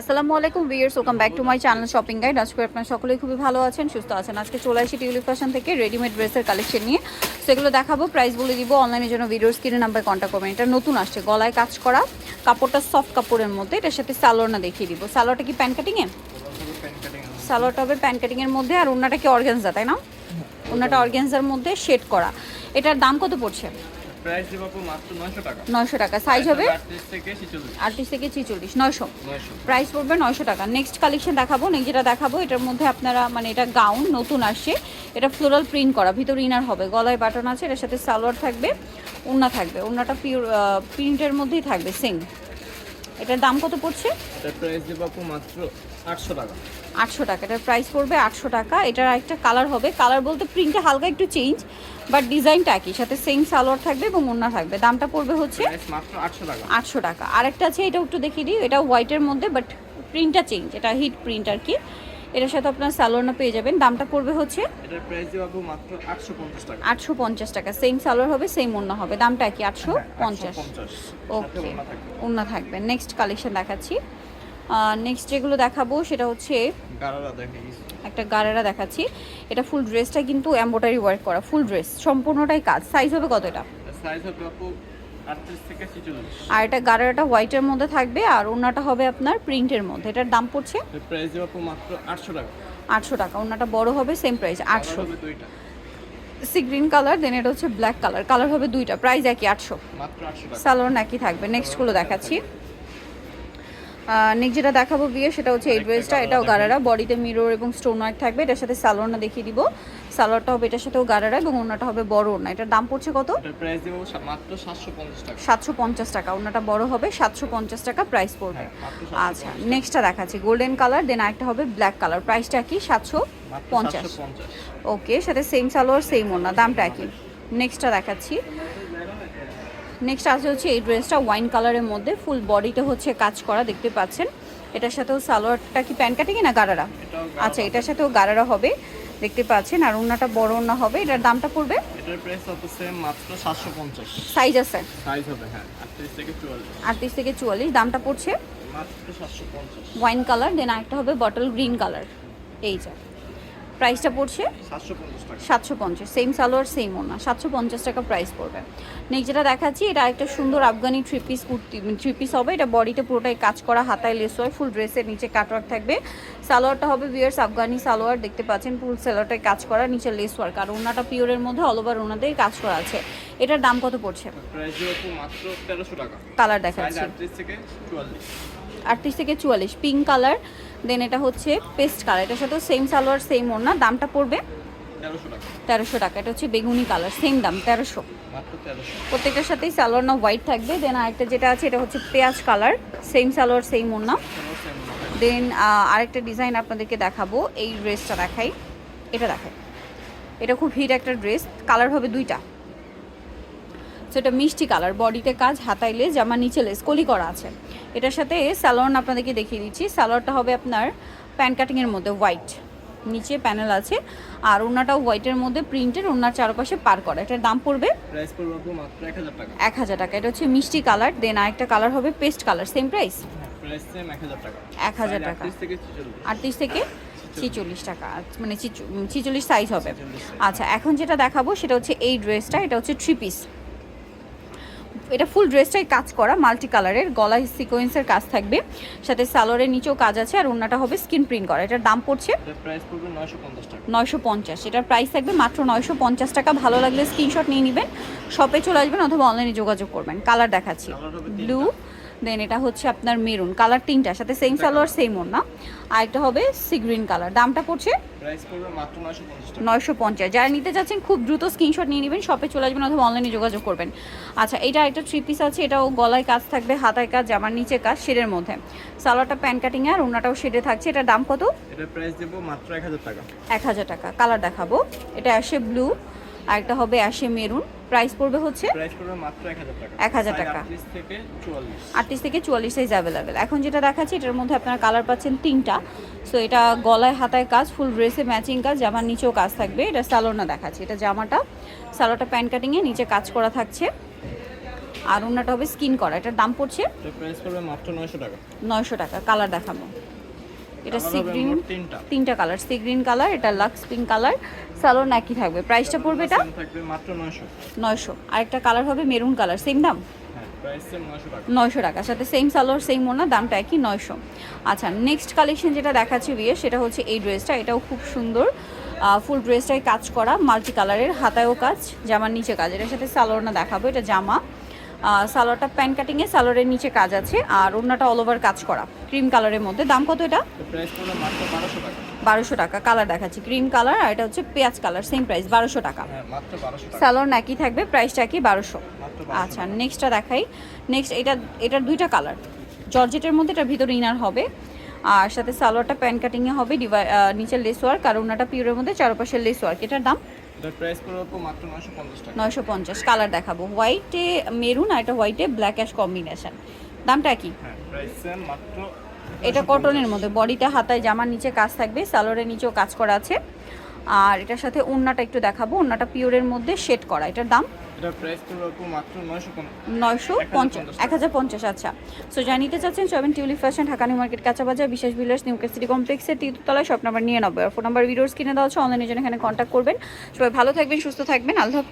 আসসালামু আলাইকুম viewers welcome back to my channel shopping guide. আজকে আপনারা সকলেই খুবই ভালো আছেন সুস্থ আছেন। আজকে চলে আসি টিউলিপ ফ্যাশন থেকে রেডিমেড ড্রেসের কালেকশন নিয়ে। সেগুলো দেখাবো প্রাইস বলে দিব অনলাইনের জন্য ভিডিওর স্ক্রিনে নাম্বার কন্ট্যাক্ট করবেন। এটা নতুন আসছে গলায় কাজ করা কাপড়টা সফট কাপড়ের মধ্যে। এটার সাথে সালোয়ারনা দেখিয়ে দিব। সালোয়ারটা কি প্যান কাটিংয়ে সালোয়ারটা হবে প্যান কাটিংয়ের মধ্যে আর ওনাটা কি অর্গ্যানজা তাই না? ওনাটা অর্গ্যানজার মধ্যে শেড করা। এটার দাম কত পড়ছে? প্রাইস দিব আপু মাত্র 900 টাকা। নয়শো টাকা। সাইজ হবে? 38 থেকে 46 আটত্রিশ থেকে ছিচল্লিশ নয়শো। 900 প্রাইস পড়বে নয়শো টাকা। নেক্সট কালেকশন দেখাবো। নেক্সট যেটা দেখাবো এটার মধ্যে আপনারা মানে এটা গাউন নতুন আসছে। এটা ফ্লোরাল প্রিন্ট করা। ভিতরে ইনার হবে। গলায় বাটন আছে এটার সাথে সালোয়ার থাকবে ওড়না থাকবে। ওড়নাটা পিওর প্রিন্টের মধ্যেই থাকবে সেম এটার দাম কত পড়ছে? এটা প্রাইস দিব আপু মাত্র 800 টাকা। আটশো টাকা এটার প্রাইস পড়বে আটশো টাকা। এটার একটা কালার হবে। কালার বলতে প্রিন্টটা হালকা একটু চেঞ্জ বাট ডিজাইনটা একই। সাথে সেম সালোয়ার থাকবে এবং ওড়না থাকবে। দামটা পড়বে হচ্ছে প্রাইস মাত্র 800 টাকা। আটশো টাকা। আরেকটা আছে এটা একটু দেখিয়ে দিই। এটা হোয়াইটের মধ্যে বাট প্রিন্টটা চেঞ্জ এটা হিট প্রিন্ট আর কি। এটার সাথে আপনার সালোয়ারনা পেয়ে যাবেন। দামটা পড়বে হচ্ছে এটার প্রাইস দিব আপু মাত্র 850 টাকা। আটশো পঞ্চাশ টাকা। সেম সালোয়ার হবে সেম ওড়না হবে। দামটা কি আটশো হ্যাঁ, পঞ্চাশ। 850 ওকে ওড়না থাকবে। নেক্সট কালেকশন দেখাচ্ছি। নেক্সট যেগুলো দেখাবো সেটা হচ্ছে একটা গারেরা দেখাচ্ছি। এটা ফুল ড্রেসটা কিন্তু এম্ব্রয়ডারি ওয়ার্ক করা ফুল ড্রেস সম্পূর্ণটাই কাজ। সাইজ হবে কত এটা? সাইজ হবে আপু 38 থেকে 46 আর এটা গারেরাটা হোয়াইটের মধ্যে থাকবে আর ওড়নাটা হবে আপনার প্রিন্টের মধ্যে। এটার দাম পড়ছে? এর প্রাইস মাত্র 800 টাকা। আটশো টাকা। ওড়নাটা বড় হবে সেম প্রাইস আটশো। সি গ্রিন কালার দেন এটা হচ্ছে ব্ল্যাক কালার কালার হবে দুইটা প্রাইস একই আটশো। মাত্র 800 টাকা। সালোয়ার একই থাকবে। নেক্সটগুলো দেখাচ্ছি। নেক্সট যেটা দেখাবো বিয়ে সেটা হচ্ছে এই ড্রেসটা এটাও গারারা। বডিতে মিরর এবং স্টোন ওয়ার্ক থাকবে এটার সাথে সালোয়ারটা দেখিয়ে দিব। সালোয়ারটা হবে এটার সাথেও গারারা এবং ওনাটা হবে বড় ওনা এটার দাম পড়ছে কত? এটার প্রাইস দিব মাত্র 750 টাকা। সাতশো পঞ্চাশ টাকা। ওনাটা বড় হবে সাতশো পঞ্চাশ টাকা প্রাইস পড়বে। হ্যাঁ, আচ্ছা নেক্সটটা দেখাচ্ছি। গোল্ডেন কালার দেন একটা হবে ব্ল্যাক কালার প্রাইসটা কি? সাতশো পঞ্চাশ। ওকে সাথে সেম সালোয়ার সেম ওনা দামটা কি নেক্সটটা দেখাচ্ছি। নেক্সট আছে হচ্ছে এই ড্রেসটা ওয়াইন কালারের মধ্যে ফুল বডিটা হচ্ছে কাজ করা দেখতে পাচ্ছেন। এটার সাথেও সালোয়ারটা কি প্যান কাটিং না গারারা? আচ্ছা এটার সাথেও গারারা হবে দেখতে পাচ্ছেন। আর ওনাটা বড় ওনা হবে এটার দামটা পড়বে? এটার প্রাইস হবে মাত্র 750 সাইজ আছে? সাইজ হবে হ্যাঁ 38 থেকে 44 আটত্রিশ থেকে চুয়াল্লিশ দামটা পড়ছে? মাত্র 750 ওয়াইন কালার দেন একটা হবে বটল গ্রিন কালার এই যা। প্রাইসটা পড়ছে? সাতশো পঞ্চাশ সেম সালোয়ার সেম ওনা সাতশো পঞ্চাশ টাকা প্রাইস পড়বে। নেক্সট যেটা দেখাচ্ছি এটা একটা সুন্দর Afghani three piece kurti three piece হবে। এটা বডিতে পুরোটাই কাজ করা হাতায় লেস হয় ফুল ড্রেসের নিচে কাটওয়ার্ক থাকবে। সালোয়ারটা হবে বিয়ার্স আফগানি সালোয়ার দেখতে পাচ্ছেন ফুল সালোয়ারটাই কাজ করা নিচে লেস ওয়ার্ক আর ওনাটা পিওরের মধ্যে অল ওভার ওনাতেই কাজ করা আছে। এটার দাম কত পড়ছে? প্রাইস দিব আপু মাত্র 1300 টাকা। কালার দেখাচ্ছি। 38 থেকে 44 আটত্রিশ থেকে চুয়াল্লিশ পিঙ্ক কালার দেন এটা হচ্ছে পেস্ট কালার এটার সাথে সেম সালোয়ার সেম ওনা দামটা পড়বে তেরোশো টাকা। এটা হচ্ছে বেগুনি কালার সেম দাম তেরোশো। প্রত্যেকটার সাথেই সালোয়ার না হোয়াইট থাকবে। দেন আরেকটা যেটা আছে এটা হচ্ছে পেঁয়াজ কালার সেম সালোয়ার সেম ওনা কোনো সেম না দেন আরেকটা ডিজাইন আপনাদেরকে দেখাবো। এই ড্রেসটা দেখাই। এটা দেখাই। এটা খুব হিট একটা ড্রেস কালার হবে দুইটা। সো এটা মিষ্টি কালার বডিতে কাজ হাতায় লেস জামা নিচে লেস কলি করা আছে। এটার সাথে স্যালোয়ার আপনাদেরকে দেখিয়ে দিচ্ছি। স্যালোয়ারটা হবে আপনার প্যান কাটিংয়ের মধ্যে হোয়াইট। নিচে প্যানেল আছে। আর ওনাটাও হোয়াইটের মধ্যে প্রিন্টের ওনার চারপাশে পার করা। এটার দাম পড়বে প্রাইস পড়বে আপু মাত্র 1000 টাকা। এক হাজার টাকা। এটা হচ্ছে মিষ্টি কালার। দেন আরেকটা কালার হবে paste colour. Same price? Price same 1000 টাকা। 1000 টাকা। 38 থেকে 44 আটত্রিশ থেকে ছিচল্লিশ টাকা। মানে ছিচল্লিশ সাইজ হবে। আচ্ছা এখন যেটা দেখাবো সেটা হচ্ছে এই ড্রেসটা এটা হচ্ছে থ্রি পিস এটা ফুল ড্রেসটাই কাজ করা মাল্টি কালারের গলা সিকোয়েন্সের কাজ থাকবে। সাথে সালোয়ারের নিচেও কাজ আছে আর ওনাটা হবে স্কিন প্রিন্ট করা। এটার দাম পড়ছে এটার প্রাইস পড়বে 950 টাকা। নয়শো পঞ্চাশ। এটার প্রাইস থাকবে মাত্র নয়শো পঞ্চাশ টাকা। ভালো লাগলে স্ক্রিনশট নিয়ে নেবেন। শপে চলে আসবেন অথবা অনলাইনে যোগাযোগ করবেন। কালার দেখাচ্ছি। ব্লু দেন এটা হচ্ছে আপনার মেরুন কালার তিনটা সাথে সেম সালোয়ার সেম ওর না আর একটা হবে সি গ্রিন কালার দামটা পড়ছে প্রাইস পড়বে মাত্র 950 টাকা। নয়শো পঞ্চাশ। যারা নিতে চাচ্ছেন খুব দ্রুত স্ক্রিনশট নিয়ে নেবেন শপে চলে আসবেন অথবা অনলাইনে যোগাযোগ করবেন। আচ্ছা এটা একটা থ্রি পিস আছে এটাও গলায় কাজ থাকবে হাতায় কাজ জামার নিচে কাজ শেডের মধ্যে। সালোয়ারটা প্যান কাটিং আর ওনাটাও শেডে থাকছে। এটার দাম কত? এটার প্রাইস দেব মাত্র 1000 টাকা। এক হাজার টাকা। কালার দেখাবো। এটা আসে ব্লু আর একটা হবে আসে মেরুন প্রাইস পড়বে হচ্ছে প্রাইস পড়বে মাত্র 1000 টাকা। 1000 টাকা। 38 থেকে 44 আটত্রিশ থেকে চুয়াল্লিশ সাইজ অ্যাভেলেবেল এখন যেটা দেখাচ্ছি এটার মধ্যে আপনারা কালার পাচ্ছেন তিনটা। সো এটা গলায় হাতায় কাজ ফুল ড্রেসে ম্যাচিং কাজ জামার নিচেও কাজ থাকবে। এটা সালোনা দেখাচ্ছি। এটা জামাটা সালোটা প্যান্ট কাটিংয়ে নিচে কাজ করা থাকছে। আর ওনাটা হবে স্কিন করা। এটার দাম পড়ছে প্রাইস পড়বে মাত্র নয়শো টাকা। নয়শো টাকা। কালার দেখাবো। এটা সি গ্রিন তিনটা। তিনটা কালার সি গ্রিন কালার এটা লাক্স পিঙ্ক কালার সালোন একই থাকবে। প্রাইসটা পড়বে এটা? থাকবে মাত্র নয়শো। নয়শো। আরেকটা কালার হবে মেরুন কালার সেম দাম? হ্যাঁ নয়শো টাকা। নয়শো টাকা সাথে সেম সালোয়ার সেম ওনা দামটা একই নয়শো। আচ্ছা নেক্সট কালেকশন যেটা দেখাচ্ছি বিয়ে সেটা হচ্ছে এই ড্রেসটা এটাও খুব সুন্দর। ফুল ড্রেসটাই কাজ করা মাল্টি কালারের হাতায়ও কাজ জামার নিচে কাজ। এটার সাথে সালোয়ারটা দেখাবো এটা জামা। সালোয়ারটা প্যান্ট কাটিংয়ে সালোয়ারের নিচে কাজ আছে আর অন্যটা অল ওভার কাজ করা। ক্রিম কালারের মধ্যে। দাম কত এটা? বারোশো টাকা। কালার দেখাচ্ছি। ক্রিম কালার আর এটা হচ্ছে পেঁয়াজ কালার সেম প্রাইস বারোশো টাকা। হ্যাঁ সালোয়ার একই থাকবে প্রাইসটা কি বারোশো? আচ্ছা নেক্সটটা দেখাই। নেক্সট এটা এটার দুইটা কালার জর্জেটের মধ্যে এটা ভিতরে ইনার হবে। আর সাথে সালোয়ারটা প্যান্ট কাটিংয়ে হবে ডিভাই নিচের লেস ওয়ার্ক আর ওনাটা পিওরের মধ্যে চারপাশের লেস ওয়ার্ক এটার দাম? নয়শো পঞ্চাশ কালার দেখাবো। হোয়াইটে মেরুন আর এটা হোয়াইটে ব্ল্যাক অ্যাশ কম্বিনেশন দামটা কি? হ্যাঁ এটা কটনের মধ্যে। বডিতে হাতায় জামার নিচে কাজ থাকবে সালোয়ারের নিচেও কাজ করা আছে। আর এটার সাথে ওন্নাটা একটু দেখাবো। ওন্নাটা পিওরের মধ্যে শেড করা। এটার দাম? এটার প্রাইস তো আপু মাত্র নয়শো নয়শো পঞ্চাশ এক হাজার পঞ্চাশ আচ্ছা। সো যা নিতে চাচ্ছেন seven tulip fashion Dhaka new market কাঁচা বাজার বিশেষ বিলাস নিউ সিটি কমপ্লেক্সের তৃতীয়তলায় শপ নাম্বার নিয়ে নব্বই। ফোন নাম্বার ভিডিওস কিনে দেওয়া হচ্ছে অনলাইনের জন্য এখানে কন্ট্যাক্ট করবেন। সবাই ভালো থাকবেন সুস্থ থাকবেন। আল্লাহ।